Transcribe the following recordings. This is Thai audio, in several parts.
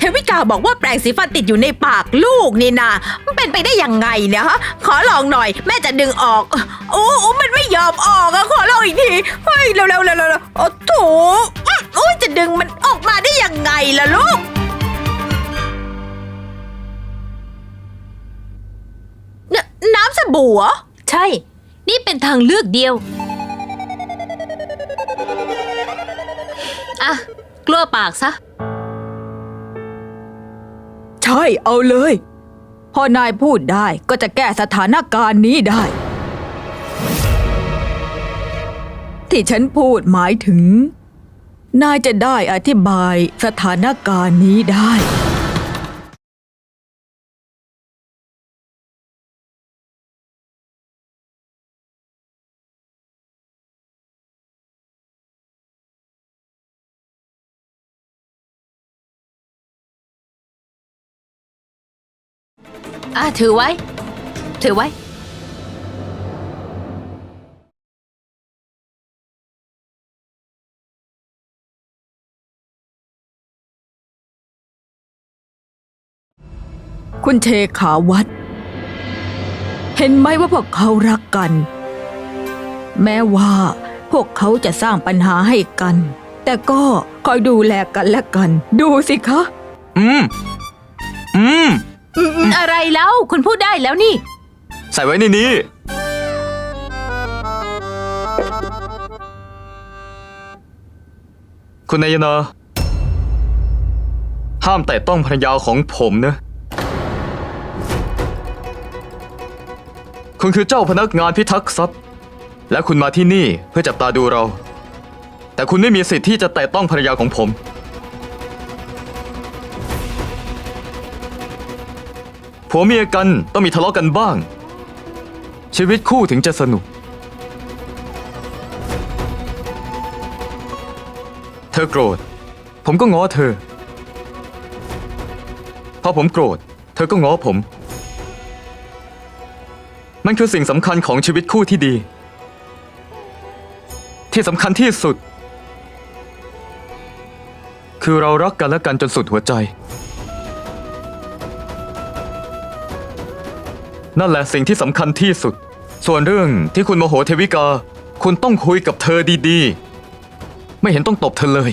เทวิกาบอกว่าแปรงสีฟันติดอยู่ในปากลูกนี่นะมันเป็นไปได้ยังไงเนี่ยฮะ ขอลองหน่อย แม่จะดึงออก โอ้โอ้มันไม่ยอมออกอะขอลองอีกที เฮ้ยเร็วเร็วเร็วเร็วโอ้โถอื้อโอ้ยจะดึงมันออกมาได้ยังไงล่ะลูกนน้ำสบู่เหรอใช่ นี่เป็นทางเลือกเดียว อะ กลัวปากซะใช่เอาเลย พอนายพูดได้ก็จะแก้สถานการณ์นี้ได้ ที่ฉันพูดหมายถึง นายจะได้อธิบายสถานการณ์นี้ได้ อะถือไว้ ถือไว้ คุณเชขาวัด เห็นไหมว่าพวกเขารักกัน แม้ว่าพวกเขาจะสร้างปัญหาให้กัน แต่ก็คอยดูแลกันและกัน ดูสิคะ อืม อืม อะไรแล้ว คุณพูดได้แล้วนี่ ใส่ไว้ในนี้ คุณนายนาห้ามแต่ต้องภรรยาของผมนะ คุณคือเจ้าพนักงานพิทักษ์ทรัพย์ และคุณมาที่นี่เพื่อจับตาดูเรา แต่คุณไม่มีสิทธิ์ที่จะแตะต้องภรรยาของผม ผัวเมียกันต้องมีทะเลาะกันบ้าง ชีวิตคู่ถึงจะสนุก เธอโกรธ ผมก็ง้อเธอ พอผมโกรธ เธอก็ง้อผม มันคือสิ่งสำคัญของชีวิตคู่ที่ดี ที่สำคัญที่สุด คือเรารักกันและกันจนสุดหัวใจ นั่นแหละสิ่งที่สำคัญที่สุด ส่วนเรื่องที่คุณโมโหเทวิกา คุณต้องคุยกับเธอดีๆ ไม่เห็นต้องตบเธอเลย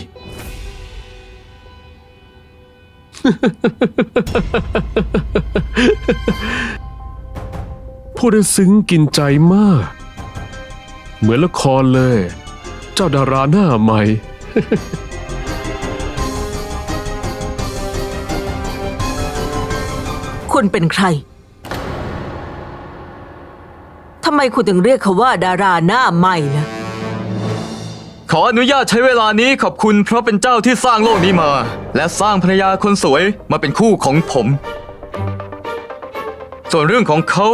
พูดได้ซึ้งกินใจมาก เหมือนละครเลย เจ้าดาราหน้าใหม่ คุณเป็นใคร ทำไมคุณถึงเรียกเขาว่าดาราหน้าใหม่ล่ะ ขออนุญาตใช้เวลานี้ขอบคุณเพราะเป็นเจ้าที่สร้างโลกนี้มา และสร้างภรรยาคนสวยมาเป็นคู่ของผม ส่วนเรื่องของเขา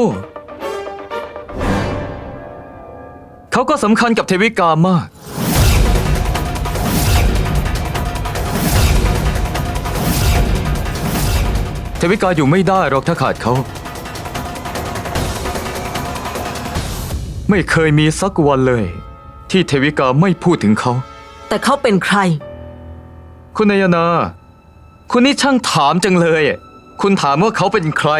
เขาก็สำคัญกับเทวิกามาก เทวิกาอยู่ไม่ได้หรอกถ้าขาดเขา ไม่เคยมีสักวันเลย ที่เทวิกาไม่พูดถึงเขา แต่เขาเป็นใคร คุณนายนา คุณนี่ช่างถามจังเลย คุณถามว่าเขาเป็นใคร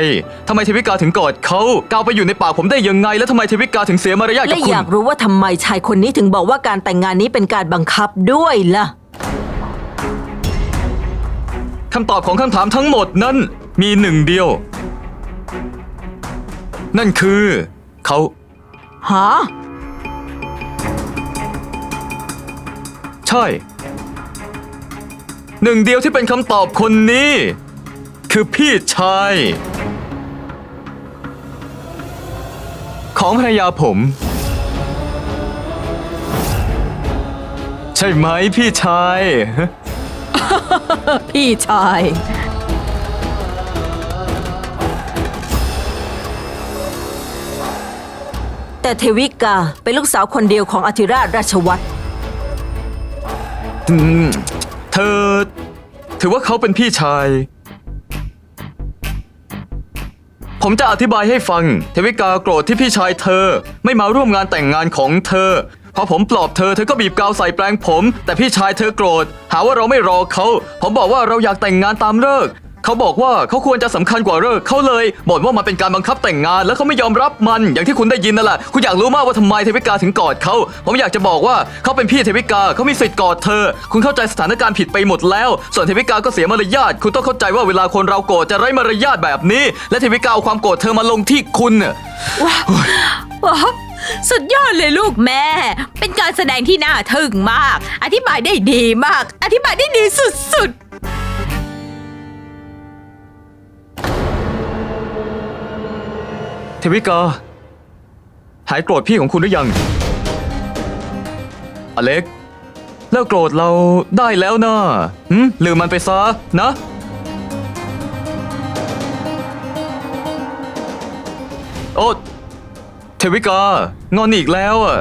ทำไมเทวิกาถึงกอดเขาก้าวไปอยู่ในปากผมได้ยังไง แล้วทำไมเทวิกาถึงเสียมารยาทกัและบคุอณ ยากรู้ว่าทำไมชายคนนี้ถึงบอกว่าการแต่งงานนี้เป็นการบังคับด้วยล่ะ คำตอบของคำถามทั้งหมดนั้นมีหนึ่งเดียว นั่นคือ เขา หาใช่ หนึ่งเดียวที่เป็นคำตอบคนนี้ คือพี่ชาย ของภรรยาผม ใช่ไหมพี่ชาย พี่ชาย แต่เทวิกาเป็นลูกสาวคนเดียวของอธิราชราชวัตรอืมเธอ ถือว่าเขาเป็นพี่ชาย ผมจะอธิบายให้ฟัง เทวิกาโกรธที่พี่ชายเธอ ไม่มาร่วมงานแต่งงานของเธอ พอผมปลอบเธอเธอก็บีบกาวใส่แปลงผม แต่พี่ชายเธอโกรธ หาว่าเราไม่รอเขา ผมบอกว่าเราอยากแต่งงานตามเลิก เขาบอกว่าเขาควรจะสำคัญกว่าเลิกเขาเลยบ่นว่ามันเป็นการบังคับแต่งงาน แล้วเขาไม่ยอมรับมันอย่างที่คุณได้ยินนั่นแหละคุณอยากรู้มากว่าทำไมเทวิกาถึงกอดเขาผมอยากจะบอกว่าเขาเป็นพี่เทวิกาเขามีสิทธิ์กอดเธอ คุณเข้าใจสถานการณ์ผิดไปหมดแล้ว ส่วนเทวิกาก็เสียมารยาทคุณต้องเข้าใจว่าเวลาคนเราโกรธจะไร้มารยาทแบบนี้ และเทวิกาเอาความโกรธเธอมาลงที่คุณน่ะ ว้าวสุดยอดเลยลูกแม่ เป็นการแสดงที่น่าทึ่งมาก อธิบายได้ดีมาก อธิบายได้ดีสุด เทวิกา หายโกรธพี่ของคุณหรือยัง อเล็ก เลิกโกรธเราได้แล้วนะหืมลืมมันไปซะนะ โอ้เทวิกา งอนอีกแล้วอะ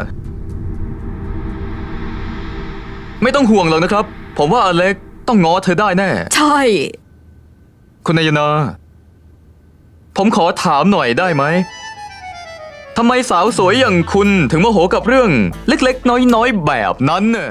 ไม่ต้องห่วงหรอกนะครับ ผมว่าอเล็กต้องง้อเธอได้แน่ ใช่ คุณนายนา ผมขอถามหน่อยได้ไหมทำไมสาวสวยอย่างคุณถึงโมโหกับเรื่องเล็กๆ น้อยๆ แบบนั้นน่ะ